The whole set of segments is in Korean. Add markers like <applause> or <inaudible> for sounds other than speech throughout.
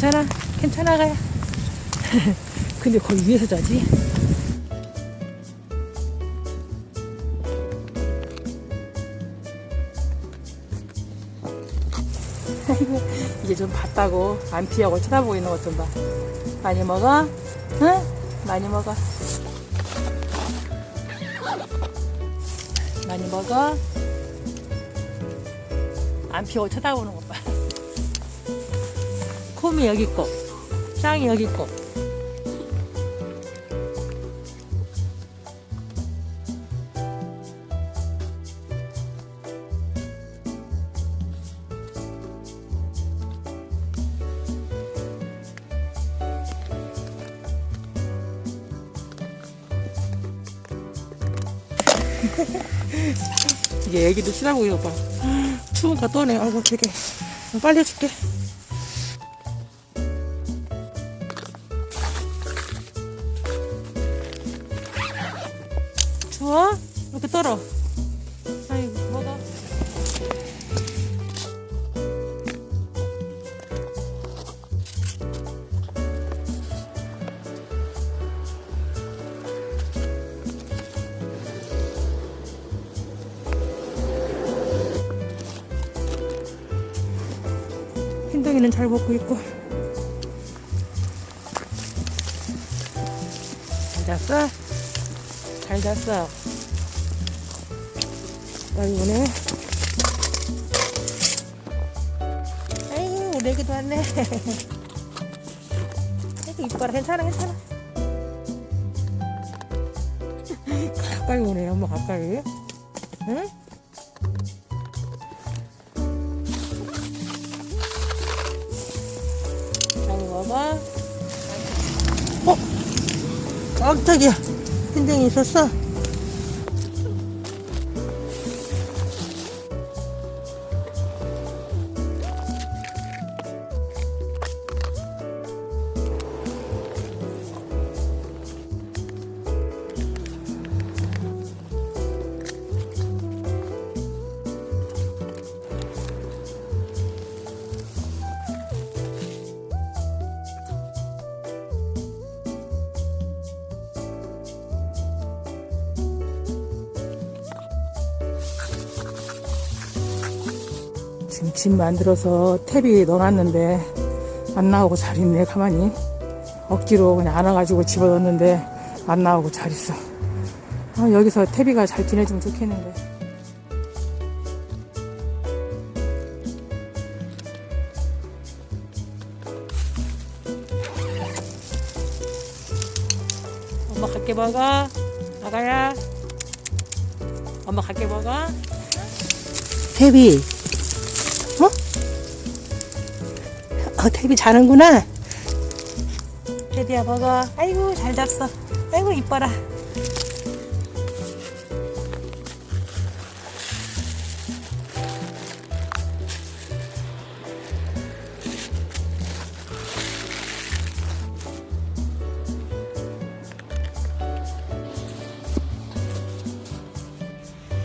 괜찮아 괜찮아 가야 <laughs> 근데 거기 위에서 자지 <laughs> 아이고 이제 좀 봤다고 안 피하고 쳐다보고 있는 것 좀봐 많이 먹어? 응? 많이 먹어 많이 먹어? 안 피하고 쳐다보는 것 봐. 콤이 여기 있고, 짱이 여기 있고. 이제 애기도 치라고 이거 봐. 추우니까 떠네. 아이고, 되게. 빨리 해줄게. 추워? 이렇게 떨어. 아이고, 먹어. 흰둥이는 잘 먹고 있고. 잘 잤어? 잘 잤어. 빨리 오네. 아이고, 애기도 왔네. 아이고, 이뻐라. 괜찮아, 괜찮아. 가까이 오네, 엄마 가까이. 응? 잘 먹어. 어? 깜짝이야. 흰둥이 있었어? 지금 집 만들어서 탭이 넣어놨는데 안 나오고 잘 있네 가만히. 억지로 그냥 안아가지고 집어넣었는데 안 나오고 잘 있어. 아, 여기서 태비가 잘 지내주면 좋겠는데. 엄마 갈게 먹어. 아가야. 엄마 갈게 먹어. 태비 어? 어, 태비 자는구나. 태비야 먹어. 아이고 잘 잤어. 아이고 이뻐라.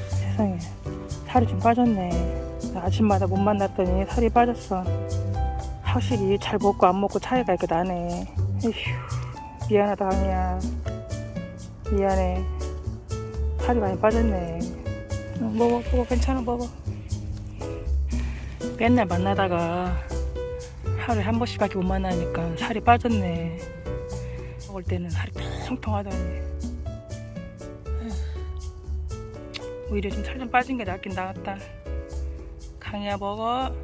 세상에 살이 좀 빠졌네. 아침마다 못 만났더니 살이 빠졌어. 확실히 잘 먹고 안 먹고 차이가 이렇게 나네. 에휴, 미안하다, 강이야. 미안해. 살이 많이 빠졌네. 응, 먹어, 먹어, 괜찮아, 먹어. 맨날 만나다가 하루에 한 번씩밖에 못 만나니까 살이 빠졌네. 먹을 때는 살이 통통 하더니. 에휴, 오히려 좀 살 좀 빠진 게 낫긴 나았다. 강이야 먹어.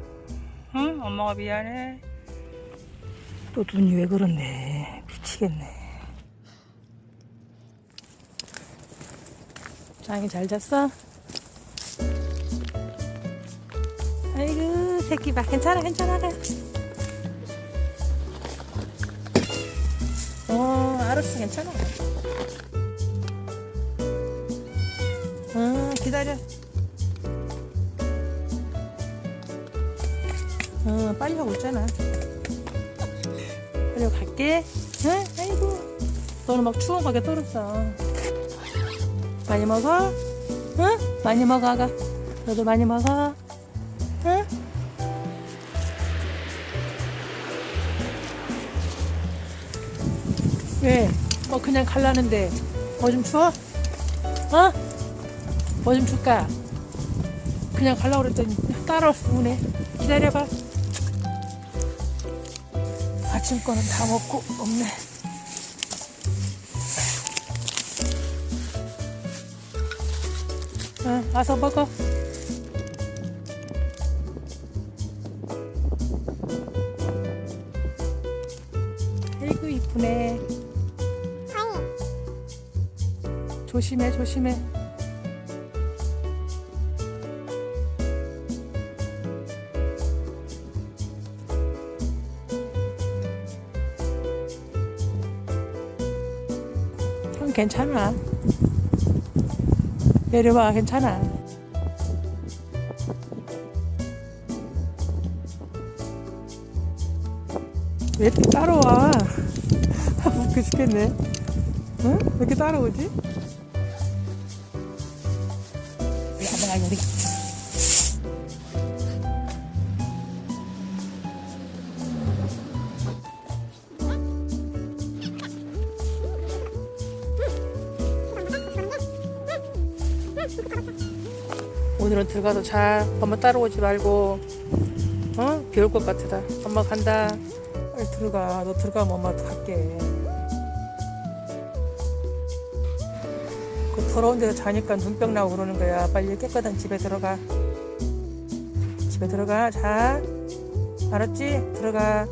응? 엄마가 미안해. 또 눈이 왜 그렇네. 미치겠네. 장이 잘 잤어? 아이고 새끼 봐. 괜찮아 괜찮아. 어 알았어 괜찮아. 어 기다려. 어, 빨리 하고 있잖아. 빨리 갈게. 응? 아이고. 너는 막 추운 거게 떨었어. 많이 먹어? 응? 많이 먹어, 아가. 너도 많이 먹어? 응? 왜? 뭐 그냥 갈라는데 뭐좀 줘? 어? 뭐 좀 줄까? 그냥 갈라고 그랬더니 따라와서 우네 기다려봐 아침 거는 다 먹고 없네. 응 와서 먹어. 아이고 이쁘네. 조심해 조심해 형 괜찮아 내려와 괜찮아 왜 이렇게 따라와 <laughs> 웃겨 죽겠네 응? 왜 이렇게 따라오지? 우리 가자 우리 오늘은 들어가서 자 엄마 따라오지 말고 어? 비 올 것 같다. 엄마 간다. 빨리 들어가. 너 들어가면 엄마 갈게. 그 더러운 데서 자니까 눈병 나고 그러는 거야. 빨리 깨끗한 집에 들어가. 집에 들어가. 자. 알았지? 들어가